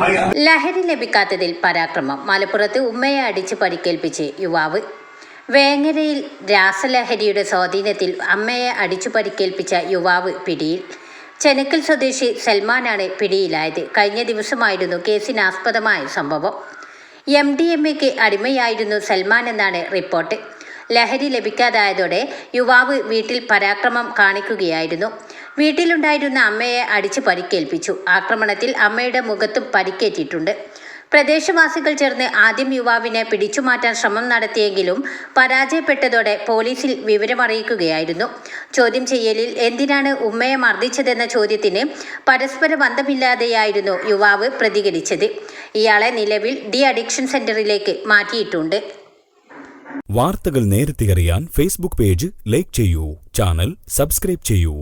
ഉമ്മനെ ലഹരി ലഭിക്കാത്തതിൽ പരാക്രമം. മലപ്പുറത്ത് ഉമ്മയെ അടിച്ച് പരിക്കേൽപ്പിച്ച് യുവാവ് വേങ്ങരയിൽ രാസലഹരിയുടെ സ്വാധീനത്തിൽ അമ്മയെ അടിച്ചു പരിക്കേൽപ്പിച്ച യുവാവ് പിടിയിൽ. ചെനക്കൽ സ്വദേശി സൽമാനാണ് പിടിയിലായത്. കഴിഞ്ഞ ദിവസമായിരുന്നു കേസിനാസ്പദമായ സംഭവം. എം ഡി എം എക്ക് അടിമയായിരുന്നു സൽമാൻ എന്നാണ് റിപ്പോർട്ട്. ലഹരി ലഭിക്കാതായതോടെ യുവാവ് വീട്ടിൽ പരാക്രമം കാണിക്കുകയായിരുന്നു. വീട്ടിലുണ്ടായിരുന്ന അമ്മയെ അടിച്ച് പരിക്കേൽപ്പിച്ചു ആക്രമണത്തിൽ അമ്മയുടെ മുഖത്തും പരിക്കേറ്റിട്ടുണ്ട്. പ്രദേശവാസികൾ ചേർന്ന് ആദ്യം യുവാവിനെ പിടിച്ചുമാറ്റാൻ ശ്രമം നടത്തിയെങ്കിലും പരാജയപ്പെട്ടതോടെ പോലീസിൽ വിവരമറിയിക്കുകയായിരുന്നു. ചോദ്യം ചെയ്യലിൽ എന്തിനാണ് ഉമ്മയെ മർദ്ദിച്ചതെന്ന ചോദ്യത്തിന് പരസ്പര ബന്ധമില്ലാതെയായിരുന്നു യുവാവ് പ്രതികരിച്ചത്. ഇയാളെ നിലവിൽ ഡി അഡിക്ഷൻ സെന്ററിലേക്ക് മാറ്റിയിട്ടുണ്ട്. വാർത്തകൾ നേരത്തെ അറിയാൻ ഫേസ്ബുക്ക് പേജ് ലൈക്ക് ചെയ്യൂ ചാനൽ സബ്സ്ക്രൈബ് ചെയ്യൂ.